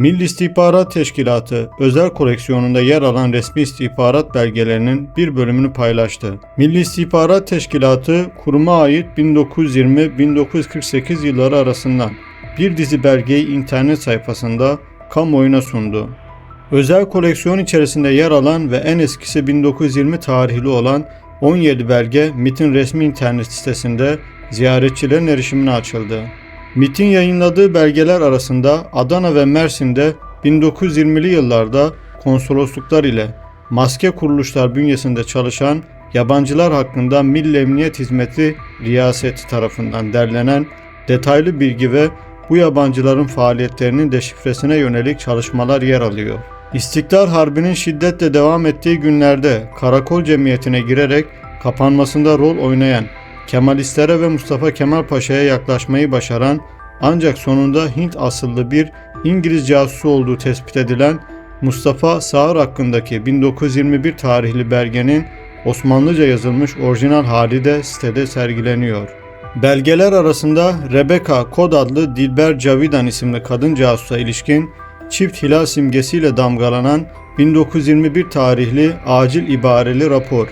Milli İstihbarat Teşkilatı özel koleksiyonunda yer alan resmi istihbarat belgelerinin bir bölümünü paylaştı. Milli İstihbarat Teşkilatı kuruma ait 1920-1948 yılları arasından bir dizi belgeyi internet sayfasında kamuoyuna sundu. Özel koleksiyon içerisinde yer alan ve en eskisi 1920 tarihli olan 17 belge MIT'in resmi internet sitesinde ziyaretçilerin erişimine açıldı. MIT'in yayınladığı belgeler arasında Adana ve Mersin'de 1920'li yıllarda konsolosluklar ile maske kuruluşlar bünyesinde çalışan yabancılar hakkında Milli Emniyet Hizmeti Riyaseti tarafından derlenen detaylı bilgi ve bu yabancıların faaliyetlerinin deşifresine yönelik çalışmalar yer alıyor. İstiklal Harbi'nin şiddetle devam ettiği günlerde Karakol Cemiyeti'ne girerek kapanmasında rol oynayan Kemalistlere ve Mustafa Kemal Paşa'ya yaklaşmayı başaran ancak sonunda Hint asıllı bir İngiliz casusu olduğu tespit edilen Mustafa Sağır hakkındaki 1921 tarihli belgenin Osmanlıca yazılmış orijinal hali de sitede sergileniyor. Belgeler arasında Rebecca Kod adlı Dilber Cavidan isimli kadın casusa ilişkin çift hilal simgesiyle damgalanan 1921 tarihli acil ibareli rapor,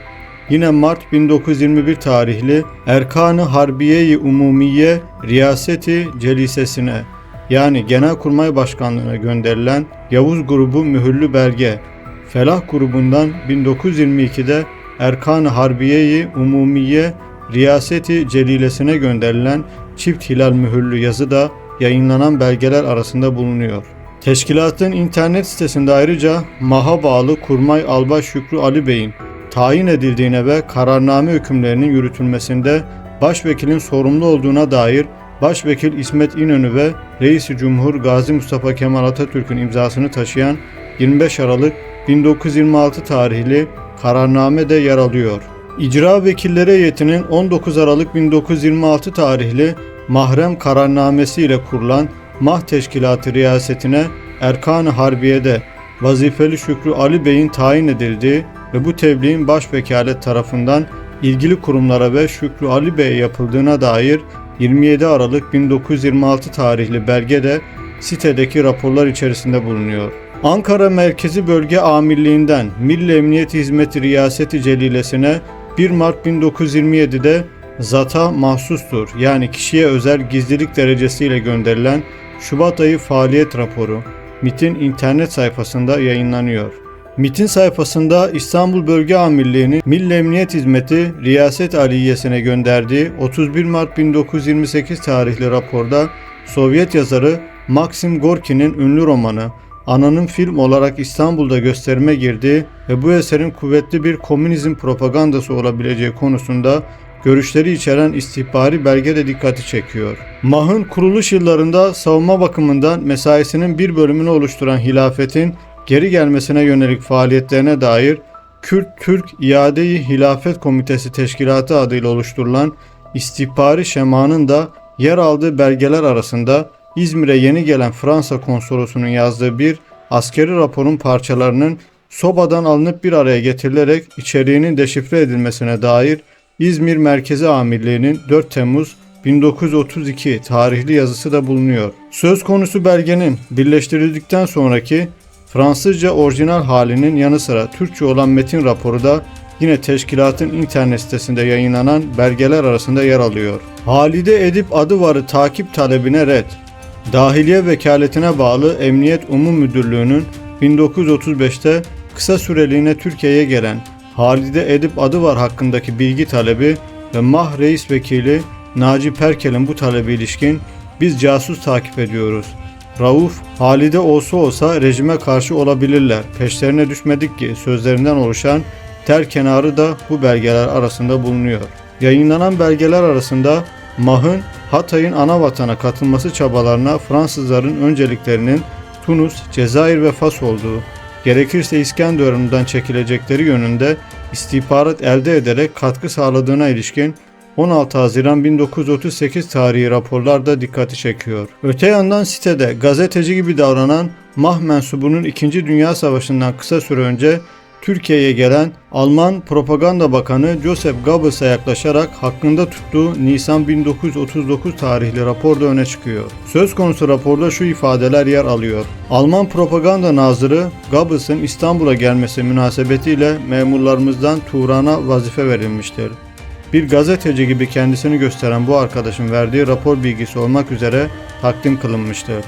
yine Mart 1921 tarihli Erkanı Harbiye-i Umumiye Riyaseti Celisesine yani Genelkurmay Başkanlığı'na gönderilen Yavuz grubu mühürlü belge, Felah grubundan 1922'de Erkan-ı Harbiye-i Umumiye Riyaseti Celilesine gönderilen çift hilal mühürlü yazı da yayınlanan belgeler arasında bulunuyor. Teşkilatın internet sitesinde ayrıca MAH'a bağlı Kurmay Albay Şükrü Ali Bey'in tayin edildiğine ve kararname hükümlerinin yürütülmesinde başvekilin sorumlu olduğuna dair Başvekil İsmet İnönü ve Reis-i Cumhur Gazi Mustafa Kemal Atatürk'ün imzasını taşıyan 25 Aralık 1926 tarihli kararname de yer alıyor. İcra Vekilleri Heyeti'nin 19 Aralık 1926 tarihli mahrem kararnamesi ile kurulan Mah Teşkilatı riyasetine Erkan-ı Harbiye'de vazifeli Şükrü Ali Bey'in tayin edildiği ve bu tebliğin başvekalet tarafından ilgili kurumlara ve Şükrü Ali Bey'e yapıldığına dair 27 Aralık 1926 tarihli belgede sitedeki raporlar içerisinde bulunuyor. Ankara Merkezi Bölge Amirliği'nden Milli Emniyet Hizmeti Riyaseti Celilesine 1 Mart 1927'de zata mahsustur yani kişiye özel gizlilik derecesiyle gönderilen Şubat ayı faaliyet raporu MIT'in internet sayfasında yayınlanıyor. MIT'in sayfasında İstanbul Bölge Amirliği'nin Milli Emniyet Hizmeti Riyaset Aliyesine gönderdiği 31 Mart 1928 tarihli raporda Sovyet yazarı Maxim Gorki'nin ünlü romanı Ana'nın film olarak İstanbul'da gösterime girdiği ve bu eserin kuvvetli bir komünizm propagandası olabileceği konusunda görüşleri içeren istihbari belge de dikkati çekiyor. MAH'ın kuruluş yıllarında savunma bakımından mesaisinin bir bölümünü oluşturan hilafetin geri gelmesine yönelik faaliyetlerine dair Kürt-Türk İade-i Hilafet Komitesi Teşkilatı adıyla oluşturulan istihbari şemanın da yer aldığı belgeler arasında İzmir'e yeni gelen Fransa konsolosunun yazdığı bir askeri raporun parçalarının sobadan alınıp bir araya getirilerek içeriğinin deşifre edilmesine dair İzmir Merkezi Amirliği'nin 4 Temmuz 1932 tarihli yazısı da bulunuyor. Söz konusu belgenin birleştirildikten sonraki Fransızca orijinal halinin yanı sıra Türkçe olan metin raporu da yine teşkilatın internet sitesinde yayınlanan belgeler arasında yer alıyor. Halide Edip adı varı takip talebine red. Dahiliye Vekaletine bağlı Emniyet Umum Müdürlüğü'nün 1935'te kısa süreliğine Türkiye'ye gelen Halide Edip adı var hakkındaki bilgi talebi ve Mah Reis Vekili Naci Perkel'in bu talebi ilişkin biz casus takip ediyoruz. Rauf, Halide olsa olsa rejime karşı olabilirler. Peşlerine düşmedik ki sözlerinden oluşan ter kenarı da bu belgeler arasında bulunuyor. Yayınlanan belgeler arasında Mah'ın Hatay'ın ana vatana katılması çabalarına Fransızların önceliklerinin Tunus, Cezayir ve Fas olduğu, gerekirse İskenderun'dan çekilecekleri yönünde istihbarat elde ederek katkı sağladığına ilişkin 16 Haziran 1938 tarihi raporlarda dikkati çekiyor. Öte yandan sitede gazeteci gibi davranan Mah mensubunun 2. Dünya Savaşı'ndan kısa süre önce Türkiye'ye gelen Alman Propaganda Bakanı Joseph Goebbels'e yaklaşarak hakkında tuttuğu Nisan 1939 tarihli raporda öne çıkıyor. Söz konusu raporda şu ifadeler yer alıyor. Alman Propaganda Nazırı Goebbels'in İstanbul'a gelmesi münasebetiyle memurlarımızdan Turan'a vazife verilmiştir. Bir gazeteci gibi kendisini gösteren bu arkadaşın verdiği rapor bilgisi olmak üzere takdim kılınmıştır.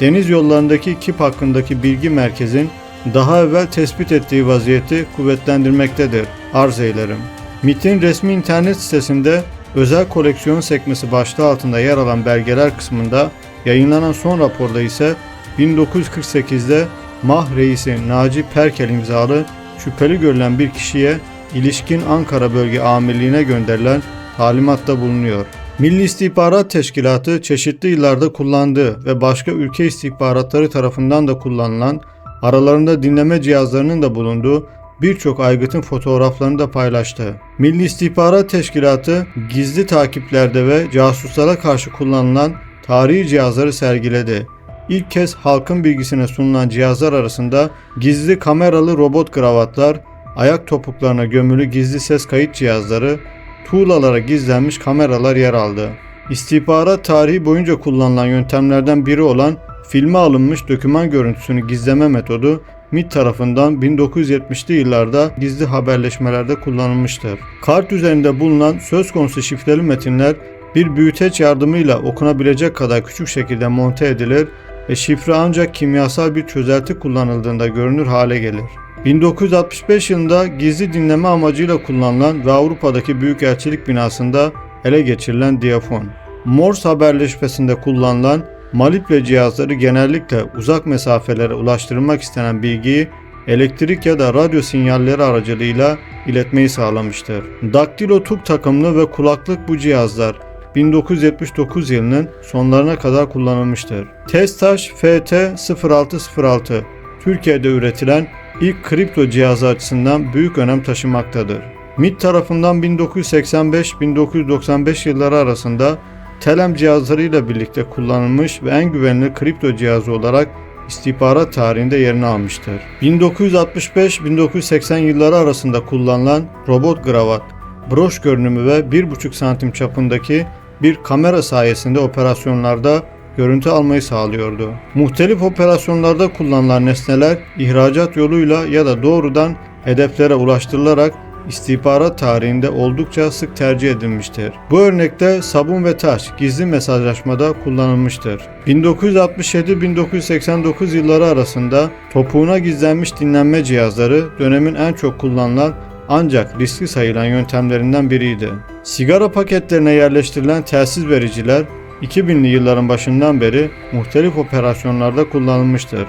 Deniz yollarındaki KİP hakkındaki bilgi merkezin daha evvel tespit ettiği vaziyeti kuvvetlendirmektedir. Arz eylerim. MIT'in resmi internet sitesinde özel koleksiyon sekmesi başlığı altında yer alan belgeler kısmında yayınlanan son raporda ise 1948'de Mah Reisi Naci Perkel imzalı şüpheli görülen bir kişiye ilişkin Ankara Bölge Amirliğine gönderilen talimatta bulunuyor. Milli İstihbarat Teşkilatı çeşitli yıllarda kullandığı ve başka ülke istihbaratları tarafından da kullanılan aralarında dinleme cihazlarının da bulunduğu birçok aygıtın fotoğraflarını da paylaştı. Milli İstihbarat Teşkilatı gizli takiplerde ve casuslara karşı kullanılan tarihi cihazları sergiledi. İlk kez halkın bilgisine sunulan cihazlar arasında gizli kameralı robot kravatlar, ayak topuklarına gömülü gizli ses kayıt cihazları, tuğlalara gizlenmiş kameralar yer aldı. İstihbarat tarihi boyunca kullanılan yöntemlerden biri olan filme alınmış doküman görüntüsünü gizleme metodu MIT tarafından 1970'li yıllarda gizli haberleşmelerde kullanılmıştır. Kart üzerinde bulunan söz konusu şifreli metinler bir büyüteç yardımıyla okunabilecek kadar küçük şekilde monte edilir ve şifre ancak kimyasal bir çözelti kullanıldığında görünür hale gelir. 1965 yılında gizli dinleme amacıyla kullanılan ve Avrupa'daki Büyükelçilik binasında ele geçirilen diyafon. Morse haberleşmesinde kullanılan Maliple cihazları genellikle uzak mesafelere ulaştırılmak istenen bilgiyi elektrik ya da radyo sinyalleri aracılığıyla iletmeyi sağlamıştır. Daktilo Tuk takımlı ve kulaklık bu cihazlar 1979 yılının sonlarına kadar kullanılmıştır. Testaş FT0606 Türkiye'de üretilen ilk kripto cihazı açısından büyük önem taşımaktadır. MIT tarafından 1985-1995 yılları arasında Telem cihazlarıyla birlikte kullanılmış ve en güvenilir kripto cihazı olarak istihbarat tarihinde yerini almıştır. 1965-1980 yılları arasında kullanılan robot gravat, broş görünümü ve 1,5 santim çapındaki bir kamera sayesinde operasyonlarda görüntü almayı sağlıyordu. Muhtelif operasyonlarda kullanılan nesneler ihracat yoluyla ya da doğrudan hedeflere ulaştırılarak istihbarat tarihinde oldukça sık tercih edilmiştir. Bu örnekte sabun ve taş gizli mesajlaşmada kullanılmıştır. 1967-1989 yılları arasında topuğuna gizlenmiş dinlenme cihazları dönemin en çok kullanılan ancak riskli sayılan yöntemlerinden biriydi. Sigara paketlerine yerleştirilen telsiz vericiler 2000'li yılların başından beri muhtelif operasyonlarda kullanılmıştır.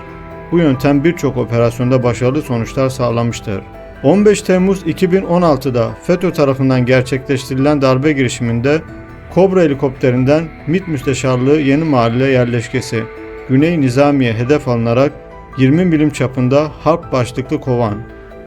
Bu yöntem birçok operasyonda başarılı sonuçlar sağlamıştır. 15 Temmuz 2016'da FETÖ tarafından gerçekleştirilen darbe girişiminde Kobra helikopterinden MİT Müsteşarlığı Yeni Mahalle yerleşkesi Güney Nizamiye hedef alınarak 20 milim çapında harp başlıklı kovan